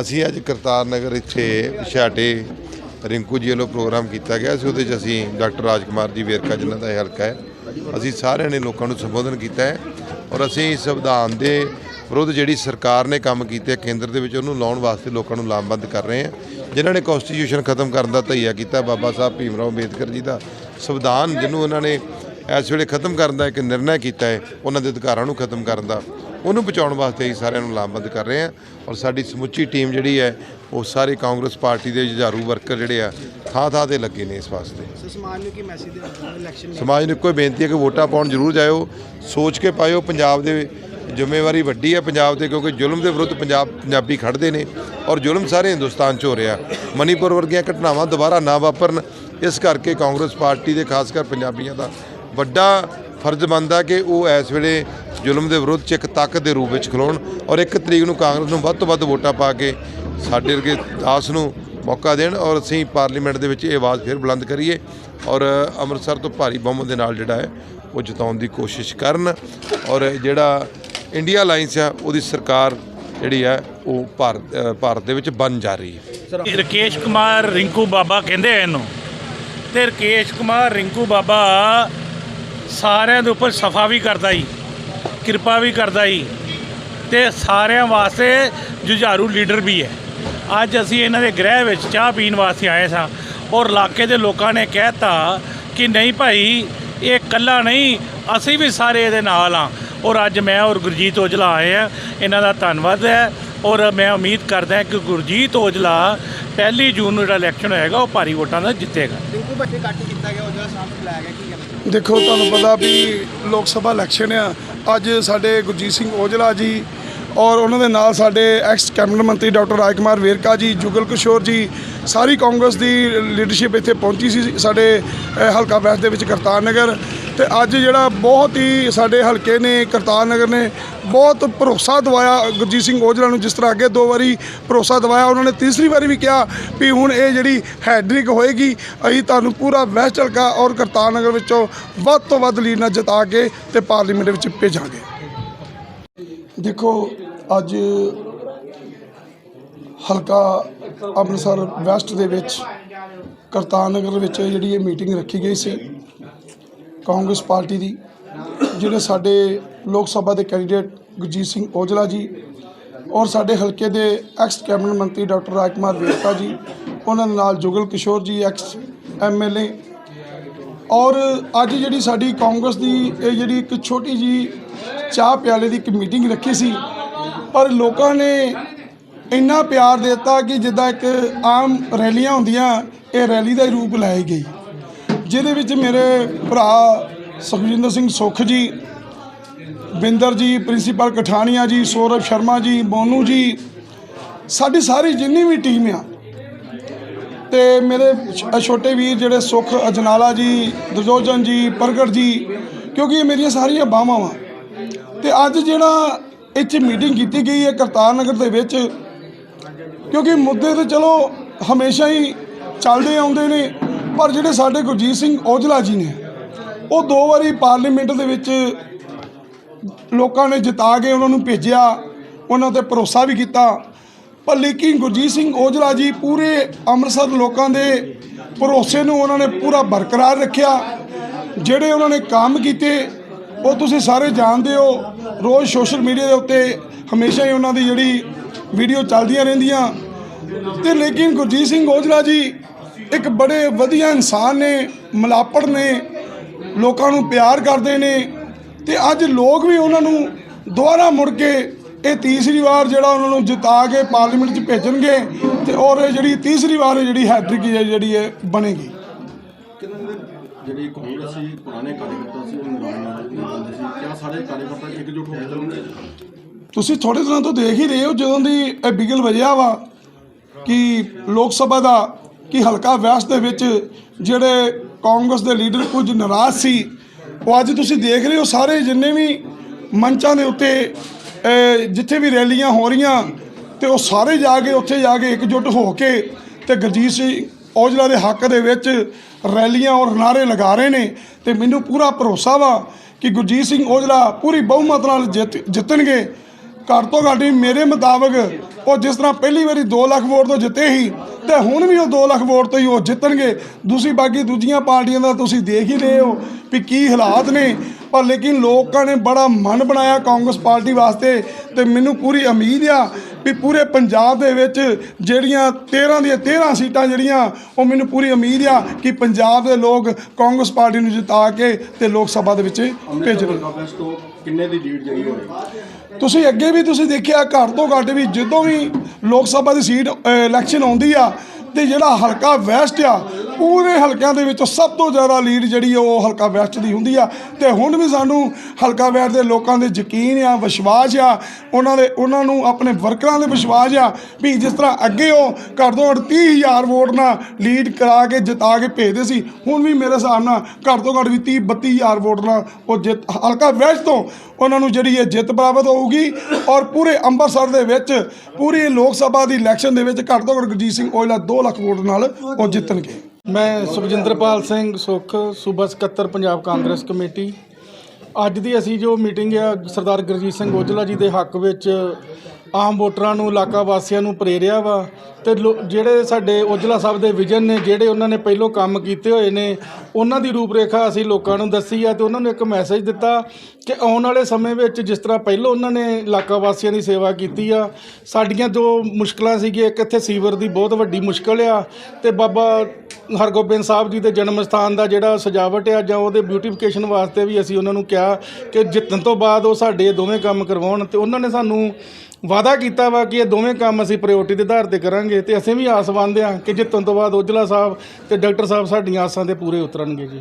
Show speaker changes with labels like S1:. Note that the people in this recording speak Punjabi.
S1: ਅਸੀਂ ਅੱਜ ਕਰਤਾਰ ਨਗਰ ਇੱਥੇ ਛਾਟੇ ਰਿੰਕੂ ਜੀ ਵੱਲੋਂ ਪ੍ਰੋਗਰਾਮ ਕੀਤਾ ਗਿਆ ਸੀ, ਉਹਦੇ 'ਚ ਅਸੀਂ ਡਾਕਟਰ ਰਾਜਕੁਮਾਰ ਜੀ ਵੇਰਕਾ ਜਿਨ੍ਹਾਂ ਦਾ ਇਹ ਹਲਕਾ ਹੈ, ਅਸੀਂ ਸਾਰਿਆਂ ਨੇ ਲੋਕਾਂ ਨੂੰ ਸੰਬੋਧਨ ਕੀਤਾ ਹੈ ਔਰ ਅਸੀਂ ਸੰਵਿਧਾਨ ਦੇ ਵਿਰੁੱਧ ਜਿਹੜੀ ਸਰਕਾਰ ਨੇ ਕੰਮ ਕੀਤੇ ਕੇਂਦਰ ਦੇ ਵਿੱਚ ਉਹਨੂੰ ਲਾਉਣ ਵਾਸਤੇ ਲੋਕਾਂ ਨੂੰ ਲਾਮਬੰਦ ਕਰ ਰਹੇ ਹਾਂ। ਜਿਨ੍ਹਾਂ ਨੇ ਕਨਸਟੀਟਿਊਸ਼ਨ ਖਤਮ ਕਰਨ ਦਾ ਧਈਆ ਕੀਤਾ, ਬਾਬਾ ਸਾਹਿਬ ਭੀਮ ਰਾਓ ਅੰਬੇਦਕਰ ਜੀ ਦਾ ਸੰਵਿਧਾਨ ਜਿਹਨੂੰ ਉਹਨਾਂ ਨੇ ਇਸ ਵੇਲੇ ਖਤਮ ਕਰਨ ਦਾ ਇੱਕ ਨਿਰਣਾ ਕੀਤਾ ਹੈ, ਉਹਨਾਂ ਦੇ ਅਧਿਕਾਰਾਂ ਨੂੰ ਖਤਮ ਕਰਨ ਦਾ। ਉਹਨੂੰ ਬਚਾਉਣ ਵਾਸਤੇ ਅਸੀਂ ਸਾਰਿਆਂ ਨੂੰ ਲਾਮਬੰਦ ਕਰ ਰਹੇ ਹਾਂ ਔਰ ਸਾਡੀ ਸਮੁੱਚੀ ਟੀਮ ਜਿਹੜੀ ਹੈ ਉਹ ਸਾਰੇ ਕਾਂਗਰਸ ਪਾਰਟੀ ਦੇ ਜੁਝਾਰੂ ਵਰਕਰ ਜਿਹੜੇ ਆ ਥਾਂ ਥਾਂ ਤੇ ਲੱਗੇ ਨੇ ਇਸ ਵਾਸਤੇ।
S2: ਸਮਾਜ ਨੂੰ ਕੀ ਮੈਸੇਜ ਚਾਹੁੰਦੇ ਇਲੈਕਸ਼ਨ
S1: ਸਮਾਜ ਨੂੰ ਇੱਕੋ ਹੀ ਬੇਨਤੀ ਹੈ ਕਿ ਵੋਟਾਂ ਪਾਉਣ ਜ਼ਰੂਰ ਜਾਇਓ ਸੋਚ ਕੇ ਪਾਇਓ ਪੰਜਾਬ ਦੇ ਜ਼ਿੰਮੇਵਾਰੀ ਵੱਡੀ ਹੈ ਪੰਜਾਬ ਤੇ ਕਿਉਂਕਿ ਜ਼ੁਲਮ ਦੇ ਵਿਰੁੱਧ ਪੰਜਾਬ ਪੰਜਾਬੀ ਖੜਦੇ ਨੇ ਔਰ ਜ਼ੁਲਮ ਸਾਰੇ ਹਿੰਦੁਸਤਾਨ 'ਚ ਹੋ ਰਿਹਾ। ਮਨੀਪੁਰ ਵਰਗੀਆਂ ਘਟਨਾਵਾਂ ਦੁਬਾਰਾ ਨਾ ਵਾਪਰਨ ਇਸ ਕਰਕੇ ਕਾਂਗਰਸ ਪਾਰਟੀ ਦੇ ਖਾਸ ਕਰ ਪੰਜਾਬੀਆਂ ਦਾ ਵੱਡਾ ਫਰਜ਼ ਬਣਦਾ ਕਿ ਉਹ ਇਸ ਵੇਲੇ ਜ਼ੁਲਮ ਦੇ ਵਿਰੁੱਧ 'ਚ ਇੱਕ ਤਾਕਤ ਦੇ ਰੂਪ ਵਿੱਚ ਖਲੋਣ ਔਰ ਇੱਕ ਤਰੀਕ ਨੂੰ ਕਾਂਗਰਸ ਨੂੰ ਵੱਧ ਤੋਂ ਵੱਧ ਵੋਟਾਂ ਪਾ ਕੇ ਸਾਡੇ ਵਰਗੇ ਦਾਸ ਨੂੰ ਮੌਕਾ ਦੇਣ ਔਰ ਅਸੀਂ ਪਾਰਲੀਮੈਂਟ ਦੇ ਵਿੱਚ ਇਹ ਆਵਾਜ਼ ਫਿਰ ਬੁਲੰਦ ਕਰੀਏ ਔਰ ਅੰਮ੍ਰਿਤਸਰ ਤੋਂ ਭਾਰੀ ਬਹੁਮਤ ਦੇ ਨਾਲ ਜਿਹੜਾ ਹੈ ਉਹ ਜਿਤਾਉਣ ਦੀ ਕੋਸ਼ਿਸ਼ ਕਰਨ ਔਰ ਜਿਹੜਾ ਇੰਡੀਆ ਅਲਾਈਅੰਸ ਆ, ਉਹਦੀ ਸਰਕਾਰ ਜਿਹੜੀ ਹੈ ਉਹ ਭਾਰਤ ਭਾਰਤ ਦੇ ਵਿੱਚ ਬਣ ਜਾ ਰਹੀ ਹੈ।
S3: ਰਕੇਸ਼ ਕੁਮਾਰ ਰਿੰਕੂ ਬਾਬਾ ਕਹਿੰਦੇ ਇਹਨੂੰ। ਤੇ ਰਕੇਸ਼ ਕੁਮਾਰ ਰਿੰਕੂ ਬਾਬਾ ਸਾਰਿਆਂ ਦੇ ਉੱਪਰ ਸਫਾ ਵੀ ਕਰਦਾ ਹੀ ਕਿਰਪਾ ਵੀ ਕਰਦਾ ਹੀ ਤੇ ਸਾਰਿਆਂ ਵਾਸਤੇ ਜੁਝਾਰੂ ਲੀਡਰ ਵੀ ਹੈ। ਅੱਜ ਅਸੀਂ ਇਹਨਾਂ ਦੇ ਗ੍ਰਹਿ ਵਿੱਚ ਚਾਹ ਪੀਣ ਵਾਸਤੇ ਆਏ ਸਾਂ ਔਰ ਇਲਾਕੇ ਦੇ ਲੋਕਾਂ ਨੇ ਕਹਿਤਾ ਕਿ ਨਹੀਂ ਭਾਈ, ਇਹ ਇਕੱਲਾ ਨਹੀਂ, ਅਸੀਂ ਵੀ ਸਾਰੇ ਇਹਦੇ ਨਾਲ ਆ ਔਰ ਅੱਜ ਮੈਂ ਔਰ ਗੁਰਜੀਤ ਔਜਲਾ ਆਏ ਆ ਇਹਨਾਂ ਦਾ ਧੰਨਵਾਦ ਹੈ ਔਰ ਮੈਂ ਉਮੀਦ ਕਰਦਾ ਕਿ ਗੁਰਜੀਤ ਔਜਲਾ ਪਹਿਲੀ ਜੂਨ ਨੂੰ ਜਿਹੜਾ ਇਲੈਕਸ਼ਨ ਹੋਏਗਾ, ਉਹ ਭਾਰੀ ਵੋਟਾਂ ਨਾਲ ਜਿੱਤੇਗਾ।
S2: ਰਿੰਕੂ ਬੱਚੇ ਕੱਟ ਕੀਤਾ ਗਿਆ ਉਹਦਾ ਸਾਹਮਣੇ ਲਾਇਆ ਗਿਆ ਕੀ
S4: ਦੇਖੋ, ਤੁਹਾਨੂੰ ਪਤਾ ਵੀ ਲੋਕ ਸਭਾ ਇਲੈਕਸ਼ਨ ਆ। ਅੱਜ ਸਾਡੇ ਗੁਰਜੀਤ ਸਿੰਘ ਔਜਲਾ ਜੀ ਔਰ ਉਹਨਾਂ ਦੇ ਨਾਲ ਸਾਡੇ ਐਕਸ ਕੈਬਨਿਟ ਮੰਤਰੀ ਡਾਕਟਰ ਰਾਜ ਕੁਮਾਰ ਵੇਰਕਾ ਜੀ, ਜੁਗਲ ਕਿਸ਼ੋਰ ਜੀ, ਸਾਰੀ ਕਾਂਗਰਸ ਦੀ ਲੀਡਰਸ਼ਿਪ ਇੱਥੇ ਪਹੁੰਚੀ ਸੀ ਸਾਡੇ ਹਲਕਾ ਵੈਸਟ ਦੇ ਵਿੱਚ ਕਰਤਾਰ ਨਗਰ। ਤੇ ਅੱਜ ਜਿਹੜਾ ਬਹੁਤ ਹੀ ਸਾਡੇ ਹਲਕੇ ਨੇ ਕਰਤਾਰ ਨਗਰ ਨੇ ਬਹੁਤ ਭਰੋਸਾ ਦਵਾਇਆ ਗੁਰਜੀਤ ਸਿੰਘ ਔਜਲਾ ਨੂੰ, ਜਿਸ ਤਰ੍ਹਾਂ ਅੱਗੇ ਦੋ ਵਾਰੀ ਭਰੋਸਾ ਦਵਾਇਆ, ਉਹਨਾਂ ਨੇ ਤੀਸਰੀ ਵਾਰੀ ਵੀ ਕਿਹਾ ਵੀ ਹੁਣ ਇਹ ਜਿਹੜੀ ਹੈਡਰਿਕ ਹੋਏਗੀ, ਅਸੀਂ ਤੁਹਾਨੂੰ ਪੂਰਾ ਵੈਸਟ ਹਲਕਾ ਔਰ ਕਰਤਾਰ ਨਗਰ ਵਿੱਚੋਂ ਵੱਧ ਤੋਂ ਵੱਧ ਲੀਡ ਨਾਲ ਜਿਤਾ ਕੇ ਤੇ ਪਾਰਲੀਮੈਂਟ ਵਿੱਚ ਭੇਜਾਂਗੇ। ਦੇਖੋ, ਅੱਜ ਹਲਕਾ ਅੰਮ੍ਰਿਤਸਰ ਵੈਸਟ ਦੇ ਵਿੱਚ ਕਰਤਾਰ ਨਗਰ ਵਿੱਚ ਜਿਹੜੀ ਇਹ ਮੀਟਿੰਗ ਰੱਖੀ ਗਈ ਸੀ ਕਾਂਗਰਸ ਪਾਰਟੀ ਦੀ, ਜਿਹੜੇ ਸਾਡੇ ਲੋਕ ਸਭਾ ਦੇ ਕੈਂਡੀਡੇਟ ਗੁਰਜੀਤ ਸਿੰਘ ਔਜਲਾ ਜੀ ਔਰ ਸਾਡੇ ਹਲਕੇ ਦੇ ਐਕਸ ਕੈਬਨਿਟ ਮੰਤਰੀ ਡਾਕਟਰ ਰਾਜਕੁਮਾਰ ਵੇਰਕਾ ਜੀ, ਉਹਨਾਂ ਦੇ ਨਾਲ ਜੁਗਲ ਕਿਸ਼ੋਰ ਜੀ ਐਕਸ ਐਮਐਲਏ ਔਰ ਅੱਜ ਜਿਹੜੀ ਸਾਡੀ ਕਾਂਗਰਸ ਦੀ ਇਹ ਜਿਹੜੀ ਇੱਕ ਛੋਟੀ ਜੀ ਚਾਹ ਪਿਆਲੇ ਦੀ ਇੱਕ ਮੀਟਿੰਗ ਰੱਖੀ ਸੀ, ਪਰ ਲੋਕਾਂ ਨੇ ਇੰਨਾ ਪਿਆਰ ਦਿੱਤਾ ਕਿ ਜਿੱਦਾਂ ਇੱਕ ਆਮ ਰੈਲੀਆਂ ਹੁੰਦੀਆਂ, ਇਹ ਰੈਲੀ ਦਾ ਹੀ ਰੂਪ ਲੈ ਗਈ। ਜਿਹਦੇ ਵਿੱਚ ਮੇਰੇ ਭਰਾ ਸੁਖਜਿੰਦਰ ਸਿੰਘ ਸੁੱਖ ਜੀ, ਬਿੰਦਰ ਜੀ, ਪ੍ਰਿੰਸੀਪਲ ਕਠਾਣੀਆਂ ਜੀ, ਸੌਰਵ ਸ਼ਰਮਾ ਜੀ, ਮੋਨੂ ਜੀ, ਸਾਡੀ ਸਾਰੀ ਜਿੰਨੀ ਵੀ ਟੀਮ ਆ, ਤੇ ਮੇਰੇ ਛੋਟੇ ਵੀਰ ਜਿਹੜੇ ਸੁਖ ਅਜਨਾਲਾ ਜੀ, ਦਰਜੋਜਨ ਜੀ, ਪ੍ਰਗਟ ਜੀ, ਕਿਉਂਕਿ ਇਹ ਮੇਰੀਆਂ ਸਾਰੀਆਂ ਬਾਹਾਂ ਵਾ। ਤੇ ਅੱਜ ਜਿਹੜਾ ਇੱਥੇ ਮੀਟਿੰਗ ਕੀਤੀ ਗਈ ਹੈ ਕਰਤਾਰ ਨਗਰ ਦੇ ਵਿੱਚ, ਕਿਉਂਕਿ ਮੁੱਦੇ ਤੇ ਚਲੋ ਹਮੇਸ਼ਾ ਹੀ ਚੱਲਦੇ ਆਉਂਦੇ ਨੇ ਪਰ ਜਿਹੜੇ ਸਾਡੇ ਗੁਰਜੀਤ ਸਿੰਘ ਔਜਲਾ ਜੀ ਨੇ, ਉਹ ਦੋ ਵਾਰੀ ਪਾਰਲੀਮੈਂਟ ਦੇ ਵਿੱਚ ਲੋਕਾਂ ਨੇ ਜਿਤਾ ਕੇ ਉਹਨਾਂ ਨੂੰ ਭੇਜਿਆ, ਉਹਨਾਂ ਤੇ ਭਰੋਸਾ ਵੀ ਕੀਤਾ। ਪਰ ਲੇਕਿਨ ਗੁਰਜੀਤ ਸਿੰਘ ਔਜਲਾ ਜੀ ਪੂਰੇ ਅੰਮ੍ਰਿਤਸਰ ਲੋਕਾਂ ਦੇ ਭਰੋਸੇ ਨੂੰ ਉਹਨਾਂ ਨੇ ਪੂਰਾ ਬਰਕਰਾਰ ਰੱਖਿਆ। ਜਿਹੜੇ ਉਹਨਾਂ ਨੇ ਕੰਮ ਕੀਤੇ, ਉਹ ਤੁਸੀਂ ਸਾਰੇ ਜਾਣਦੇ ਹੋ। ਰੋਜ਼ ਸੋਸ਼ਲ ਮੀਡੀਆ ਦੇ ਉੱਤੇ ਹਮੇਸ਼ਾ ਹੀ ਉਹਨਾਂ ਦੀ ਜਿਹੜੀ ਵੀਡੀਓ ਚੱਲਦੀਆਂ ਰਹਿੰਦੀਆਂ। ਤੇ ਲੇਕਿਨ ਗੁਰਜੀਤ ਸਿੰਘ ਔਜਲਾ ਜੀ ਇੱਕ ਬੜੇ ਵਧੀਆ ਇਨਸਾਨ ਨੇ ਮਲਾਪੜ ਨੇ ਲੋਕਾਂ ਨੂੰ ਪਿਆਰ ਕਰਦੇ ਨੇ ਤੇ ਅੱਜ ਲੋਕ ਵੀ ਉਹਨਾਂ ਨੂੰ ਦੁਬਾਰਾ ਮੁੜ ਕੇ ਇਹ ਤੀਸਰੀ ਵਾਰ ਜਿਹੜਾ ਉਹਨਾਂ ਨੂੰ ਜਿਤਾ ਕੇ ਪਾਰਲੀਮੈਂਟ 'ਚ ਭੇਜਣਗੇ ਤੇ ਔਰ ਇਹ ਜਿਹੜੀ ਤੀਸਰੀ ਵਾਰ ਜਿਹੜੀ ਹੈਟ੍ਰਿਕ ਜਿਹੜੀ ਹੈ ਬਣੇਗੀ।
S5: ਜਿਹੜੇ ਕਾਂਗਰਸੀ ਪੁਰਾਣੇ ਕਾਰਜਕਰਤਾ ਸੀ ਉਹ ਨਾਰਾਜ਼ ਨਾਲ ਜਾਂਦੇ ਸੀ। ਕਿਆ ਸਾਰੇ ਕਾਰਜਕਰਤਾ ਇਕਜੁੱਟ ਹੋ ਕੇ ਚੱਲਣਗੇ?
S4: ਤੁਸੀਂ ਥੋੜੇ ਦਿਨਾਂ ਤੋਂ ਦੇਖ ਹੀ ਰਹੇ ਹੋ ਜਦੋਂ ਦੀ ਇਹ ਬਿਗਲ ਵਜਿਆ ਵਾ ਕਿ ਲੋਕ ਸਭਾ ਦਾ ਕਿ ਹਲਕਾ ਵੈਸਟ ਦੇ ਵਿੱਚ ਜਿਹੜੇ ਕਾਂਗਰਸ ਦੇ ਲੀਡਰ ਕੁਝ ਨਾਰਾਜ਼ ਸੀ, ਉਹ ਅੱਜ ਤੁਸੀਂ ਦੇਖ ਰਹੇ ਹੋ ਸਾਰੇ ਜਿੰਨੇ ਵੀ ਮੰਚਾਂ ਦੇ ਉੱਤੇ ਜਿੱਥੇ ਵੀ ਰੈਲੀਆਂ ਹੋ ਰਹੀਆਂ, ਤੇ ਉਹ ਸਾਰੇ ਜਾ ਕੇ, ਉੱਥੇ ਜਾ ਕੇ ਇਕਜੁੱਟ ਹੋ ਕੇ ਤੇ ਗੁਰਜੀਤ ਸਿੰਘ ਔਜਲਾ ਦੇ ਹੱਕ ਦੇ ਵਿੱਚ ਰੈਲੀਆਂ ਔਰ ਨਾਰੇ ਲਗਾ ਰਹੇ ਨੇ ਤੇ ਮੈਨੂੰ ਪੂਰਾ ਭਰੋਸਾ ਵਾ ਕਿ ਗੁਰਜੀਤ ਸਿੰਘ ਔਜਲਾ ਪੂਰੀ ਬਹੁਮਤ ਨਾਲ ਜਿੱਤ, ਜਿੱਤਣਗੇ। ਘੱਟ ਤੋਂ ਘੱਟ ਹੀ ਮੇਰੇ ਮੁਤਾਬਕ ਉਹ ਜਿਸ ਤਰ੍ਹਾਂ ਪਹਿਲੀ ਵਾਰੀ 2 ਲੱਖ ਵੋਟ ਤੋਂ ਜਿੱਤੇ ਸੀ, ਤੇ ਹੁਣ ਵੀ ਉਹ 2 ਲੱਖ ਵੋਟ ਤੋਂ ਹੀ ਉਹ ਜਿੱਤਣਗੇ। ਤੁਸੀਂ ਬਾਕੀ ਦੂਜੀਆਂ ਪਾਰਟੀਆਂ ਦਾ ਤੁਸੀਂ ਦੇਖ ਹੀ ਰਹੇ ਹੋ ਵੀ ਕੀ ਹਾਲਾਤ ਨੇ। ਪਰ ਲੇਕਿਨ ਲੋਕਾਂ ਨੇ ਬੜਾ ਮਨ ਬਣਾਇਆ ਕਾਂਗਰਸ ਪਾਰਟੀ ਵਾਸਤੇ, ਤੇ ਮੈਨੂੰ ਪੂਰੀ ਉਮੀਦ ਆ ਵੀ ਪੂਰੇ ਪੰਜਾਬ ਦੇ ਵਿੱਚ ਜਿਹੜੀਆਂ 13 ਦੀਆਂ 13 ਸੀਟਾਂ ਜਿਹੜੀਆਂ ਉਹ ਮੈਨੂੰ ਪੂਰੀ ਉਮੀਦ ਆ ਕਿ ਪੰਜਾਬ ਦੇ ਲੋਕ ਕਾਂਗਰਸ ਪਾਰਟੀ ਨੂੰ ਜਿਤਾ ਕੇ ਤੇ ਲੋਕ ਸਭਾ ਦੇ ਵਿੱਚ ਭੇਜਣਗੇ
S5: ਤੋਂ ਕਿੰਨੇ ਦੀ ਲੀਡ ਜਿਹੜੀ ਹੋਏਗੀ
S4: ਤੁਸੀਂ ਅੱਗੇ ਵੀ ਤੁਸੀਂ ਦੇਖਿਆ ਘੱਟ ਤੋਂ ਘੱਟ ਵੀ ਜਦੋਂ ਵੀ ਲੋਕ ਸਭਾ ਦੀ ਸੀਟ ਇਲੈਕਸ਼ਨ ਆਉਂਦੀ ਆ ਤੇ ਜਿਹੜਾ ਹਲਕਾ ਵੈਸਟ ਆ ਪੂਰੇ ਹਲਕਿਆਂ ਦੇ ਵਿੱਚੋਂ ਸਭ ਤੋਂ ਜ਼ਿਆਦਾ ਲੀਡ ਜਿਹੜੀ ਆ, ਉਹ ਹਲਕਾ ਵੈਸਟ ਦੀ ਹੁੰਦੀ ਆ। ਤੇ ਹੁਣ ਵੀ ਸਾਨੂੰ ਹਲਕਾ ਵੈਸਟ ਦੇ ਲੋਕਾਂ ਦੇ ਯਕੀਨ ਆ, ਵਿਸ਼ਵਾਸ ਆ, ਉਹਨਾਂ ਦੇ, ਉਹਨਾਂ ਨੂੰ ਆਪਣੇ ਵਰਕਰਾਂ ਦੇ ਵਿਸ਼ਵਾਸ ਆ ਵੀ ਜਿਸ ਤਰ੍ਹਾਂ ਅੱਗੇ ਉਹ ਘੱਟ ਤੋਂ ਘੱਟ 30000 ਵੋਟ ਨਾਲ ਲੀਡ ਕਰਾ ਕੇ, ਜਿਤਾ ਕੇ ਭੇਜਦੇ ਸੀ, ਹੁਣ ਵੀ ਮੇਰੇ ਹਿਸਾਬ ਨਾਲ ਘੱਟ ਤੋਂ ਘੱਟ ਵੀ 30 32000 ਵੋਟ ਨਾਲ ਉਹ ਜਿੱਤ, ਹਲਕਾ ਵੈਸਟ ਤੋਂ ਉਹਨਾਂ ਨੂੰ ਜਿਹੜੀ ਇਹ ਜਿੱਤ ਪ੍ਰਾਪਤ ਹੋਊਗੀ। ਔਰ ਪੂਰੇ ਅੰਮ੍ਰਿਤਸਰ ਦੇ ਵਿੱਚ, ਪੂਰੀ ਲੋਕ ਸਭਾ ਦੀ ਇਲੈਕਸ਼ਨ ਦੇ ਵਿੱਚ ਘੱਟ ਤੋਂ ਘੱਟ ਗੁਰਜੀਤ ਸਿੰਘ ਔਜਲਾ 2 ਲੱਖ ਵੋਟ ਨਾਲ ਉਹ ਜਿੱਤਣਗੇ।
S6: ਮੈਂ ਸੁਖਜਿੰਦਰਪਾਲ ਸਿੰਘ ਸੁੱਖ ਸੂਬਾ ਸਕੱਤਰ ਪੰਜਾਬ ਕਾਂਗਰਸ ਕਮੇਟੀ। ਅੱਜ ਦੀ ਅਸੀਂ ਜੋ ਮੀਟਿੰਗ ਆ ਸਰਦਾਰ ਗੁਰਜੀਤ ਸਿੰਘ ਔਜਲਾ ਜੀ ਦੇ ਹੱਕ ਵਿੱਚ ਆਮ ਵੋਟਰਾਂ ਨੂੰ, ਇਲਾਕਾ ਵਾਸੀਆਂ ਨੂੰ ਪ੍ਰੇਰਿਆ ਵਾ। ਤੇ ਲੋ- ਜਿਹੜੇ ਸਾਡੇ ਔਜਲਾ ਸਾਹਿਬ ਦੇ ਵਿਜ਼ਨ ਨੇ, ਜਿਹੜੇ ਉਹਨਾਂ ਨੇ ਪਹਿਲੋਂ ਕੰਮ ਕੀਤੇ ਹੋਏ ਨੇ, ਉਹਨਾਂ ਦੀ ਰੂਪਰੇਖਾ ਅਸੀਂ ਲੋਕਾਂ ਨੂੰ ਦੱਸੀ ਆ ਤੇ ਉਹਨਾਂ ਨੂੰ ਇੱਕ ਮੈਸੇਜ ਦਿੱਤਾ ਕਿ ਆਉਣ ਵਾਲੇ ਸਮੇਂ ਵਿੱਚ ਜਿਸ ਤਰ੍ਹਾਂ ਪਹਿਲੋਂ ਉਹਨਾਂ ਨੇ ਇਲਾਕਾ ਵਾਸੀਆਂ ਦੀ ਸੇਵਾ ਕੀਤੀ ਆ, ਸਾਡੀਆਂ ਜੋ ਮੁਸ਼ਕਲਾਂ ਸੀਗੀਆਂ। ਇੱਕ ਇੱਥੇ ਸੀਵਰ ਦੀ ਬਹੁਤ ਵੱਡੀ ਮੁਸ਼ਕਲ ਆ ਤੇ ਬਾਬਾ ਹਰਗੋਬਿੰਦ ਸਾਹਿਬ ਜੀ ਦੇ ਜਨਮ ਸਥਾਨ ਦਾ ਜਿਹੜਾ ਸਜਾਵਟ ਆ ਜਾਂ ਉਹਦੇ ਬਿਊਟੀਫਿਕੇਸ਼ਨ ਵਾਸਤੇ ਵੀ ਅਸੀਂ ਉਹਨਾਂ ਨੂੰ ਕਿਹਾ ਕਿ ਜਿੱਤਣ ਤੋਂ ਬਾਅਦ ਉਹ ਸਾਡੇ ਦੋਵੇਂ ਕੰਮ ਕਰਵਾਉਣ ਤੇ ਉਹਨਾਂ ਨੇ ਸਾਨੂੰ ਵਾਅਦਾ ਕੀਤਾ ਵਾ ਕਿ ਇਹ ਦੋਵੇਂ ਕੰਮ ਅਸੀਂ ਪ੍ਰਾਇੋਰਟੀ ਦੇ ਆਧਾਰ ਤੇ ਕਰਾਂਗੇ ਤੇ ਅਸੀਂ ਵੀ ਆਸ ਆਸਵੰਦ ਆ ਕਿ ਜਿੱਤਣ ਤੋਂ ਬਾਅਦ ਔਜਲਾ ਸਾਹਿਬ ਤੇ ਡਾਕਟਰ ਸਾਹਿਬ ਸਾਡੀਆਂ ਆਸਾਂ ਤੇ ਪੂਰੇ ਉਤਰਨਗੇ ਜੀ।